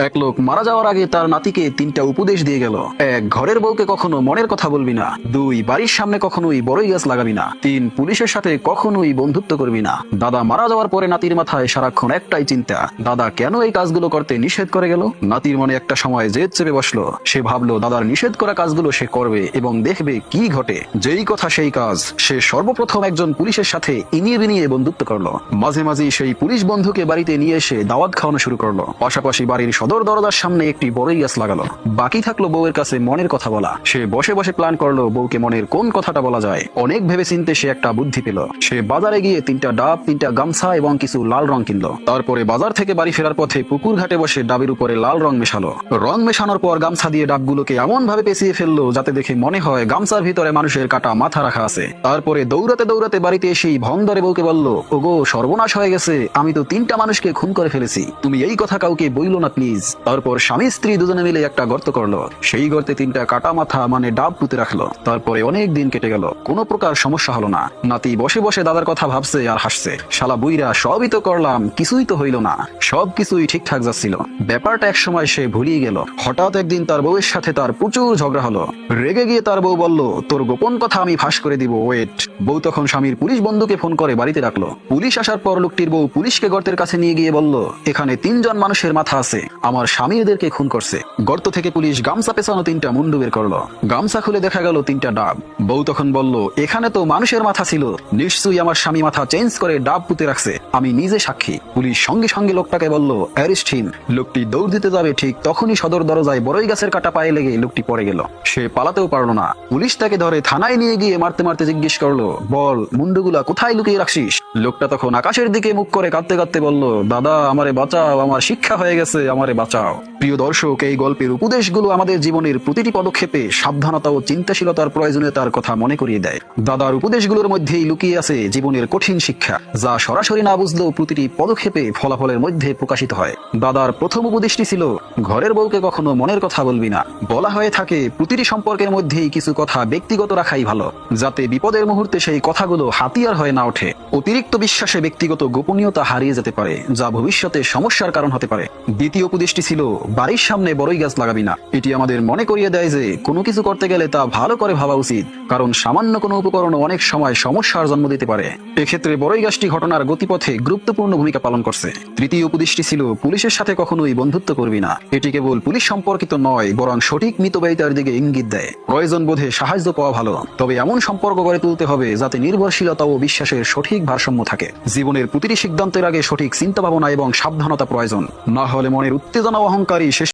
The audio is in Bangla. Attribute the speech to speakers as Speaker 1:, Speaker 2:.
Speaker 1: এক লোক মারা যাওয়ার আগে তার নাতিকে তিনটা উপদেশ দিয়ে গেল। এক, ঘরের বউকে কখনো মনের কথা বলবি না। দুই, বাড়ির সামনে কখনোই বড়ই গাছ লাগাবি না। তিন, পুলিশের সাথে কখনোই বন্ধুত্ব করবি না। দাদা মারা যাওয়ার পরে নাতির মাথায় সারাক্ষণ একটাই চিন্তা। দাদা কেন এই কাজগুলো করতে নিষেধ করে গেল? নাতির মনে একটা সময় জেদ চেপে বসল। সে ভাবলো, দাদার নিষেধ করা কাজগুলো সে করবে এবং দেখবে কি ঘটে। যেই কথা সেই কাজ। সে সর্বপ্রথম একজন পুলিশের সাথে ইনিয়ে বিনিয়ে বন্ধুত্ব করল। মাঝে মাঝে সেই পুলিশ বন্ধুকে বাড়িতে নিয়ে এসে দাওয়াত খাওয়ানো শুরু করল। পাশাপাশি বাড়ির সদর দরজার সামনে একটি বড়ই গাছ লাগালো। বাকি থাকল বউয়ের কাছে মনের কথা বলা। সে বসে বসে প্ল্যান করল বউকে মনের কোন কথাটা বলা যায়। অনেক ভেবে চিনতে সে একটা বুদ্ধি পেল। সে বাজারে গিয়ে তিনটা ডাব, তিনটা গামছা এবং কিছু লাল রং কিনলো। তারপরে বাজার থেকে বাড়ি ফেরার পথে পুকুর ঘাটে বসে ডাবের উপরে লাল রং মেশালো। রং মেশানোর পর গামছা দিয়ে ডাবগুলোকে এমন ভাবে পেঁচিয়ে ফেলল যাতে দেখে মনে হয় গামছার ভিতরে মানুষের কাটা মাথা রাখা আছে। তারপরে দৌড়াতে দৌড়াতে বাড়িতে এসেই ভং ধরে বউকে বলল, ওগো, সর্বনাশ হয়ে গেছে। আমি তো তিনটা মানুষকে খুন করে ফেলেছি। তুমি এই কথা কাউকে বইলো না, প্লিজ। তারপর স্বামী স্ত্রী দুজনে মিলে একটা গর্ত করল। সেই গর্তে তিনটা কাটা মাথা মানে ডাব পুঁতে রাখল। তারপরে অনেক দিন কেটে গেল। কোনো প্রকার সমস্যা হলো না। নাতি বসে বসে দাদার কথা ভাবছে আর হাসছে। শালা বুইরা, সবই তো করলাম, কিছুই তো হইল না। সব কিছুই ঠিকঠাক যাচ্ছিল। ব্যাপারটা এক সময় সে ভুলিয়ে গেল। হঠাৎ একদিন তার বউয়ের সাথে তার প্রচুর ঝগড়া হলো। রেগে গিয়ে তার বউ বলল, তোর গোপন কথা আমি ফাঁস করে দিব, ওয়েট। বউ তখন স্বামীর পুলিশ বন্ধুকে ফোন করে বাড়িতে রাখল পুলিশ আসার পর লোকটির বউ পুলিশকে গর্তের কাছে নিয়ে গিয়ে বলল, এখানে তিনজন মানুষের মাথা আছে। আমার স্বামী এদেরকে খুন করছে। গর্ত থেকে পুলিশ গামছা পেছানো তিনটা মুন্ডু বের করল। গামছা খুলে দেখা গেল তিনটা ডাব। বউ তখন বলল, এখানে তো মানুষের মাথা ছিল। নিশ্চয়ই আমার স্বামী মাথা চেঞ্জ করে ডাব পুঁতে রাখছে। আমি নিজে সাক্ষী। পুলিশ সঙ্গে সঙ্গে লোকটাকে বলল, অ্যারেস্ট হিম। লোকটি দৌড় দিতে যাবে ঠিক তখনই সদর দরজায় বড়ই গাছের কাটা পায়ে লেগে লোকটি পড়ে গেল। সে পালাতেও পারল না। পুলিশ তাকে ধরে থানায় নিয়ে গিয়ে মারতে মারতে জিজ্ঞেস করল, বল, মুন্ডুগুলা কোথায় লুকিয়ে রাখছিস? লোকটা তখন আকাশের দিকে মুখ করে কাঁদতে কাঁদতে বলল, দাদা, আমারে বাঁচাও। আমার শিক্ষা হয়ে গেছে। আমারে বাঁচাও। প্রিয় দর্শক, এই গল্পের উপদেশগুলো আমাদের জীবনের প্রতিটি পদক্ষেপে সাবধানতা ও চিন্তাশীলতার প্রয়োজনীয়তার কথা মনে করিয়ে দেয়। দাদার উপদেশগুলোর মধ্যেই লুকিয়ে আছে জীবনের কঠিন শিক্ষা, যা সরাসরি না বুঝলেও প্রতিটি পদক্ষেপে ফলাফলের মধ্যে প্রকাশিত হয়। দাদার প্রথম উপদেশটি ছিল, ঘরের বউকে কখনো মনের কথা বলবি না। বলা হয়ে থাকে, প্রতিটি সম্পর্কের মধ্যেই কিছু কথা ব্যক্তিগত রাখাই ভালো, যাতে বিপদের মুহূর্তে সেই কথাগুলো হাতিয়ার হয়ে না ওঠে। অতিরিক্ত বিশ্বাসে ব্যক্তিগত গোপনীয়তা হারিয়ে যেতে পারে, যা ভবিষ্যতে সমস্যার কারণ হতে পারে। দ্বিতীয় উপদেশটি ছিল, বাড়ির সামনে বড়ই গাছ লাগাবি না। এটি আমাদের মনে করিয়ে দেয় যে, কোনো কিছু করতে গেলে তা ভালো করে ভাবা উচিত, কারণ সামান্য কোনো উপকরণ অনেক সময় সমস্যার জন্ম দিতে পারে। এক্ষেত্রে বড়ই গাছটি ঘটনার গতিপথে গুরুত্বপূর্ণ ভূমিকা পালন করছে। তৃতীয় উপদেশটি ছিল, পুলিশের সাথে কখনোই বন্ধুত্ব করবি না। এটি কেবল পুলিশ সম্পর্কিত নয়, বরং সঠিক মিতব্যয়িতার দিকে ইঙ্গিত দেয়। প্রয়োজন বোধে সাহায্য পাওয়া ভালো, তবে এমন সম্পর্ক গড়ে তুলতে হবে যাতে নির্ভরশীলতা ও বিশ্বাসের সঠিক ভারসাম্য থাকে। জীবনের প্রতিটি সিদ্ধান্তের আগে সঠিক চিন্তা ভাবনা এবং সাবধানতা প্রয়োজন। না হলে মনের উত্তেজনা ও অহংকারই শেষ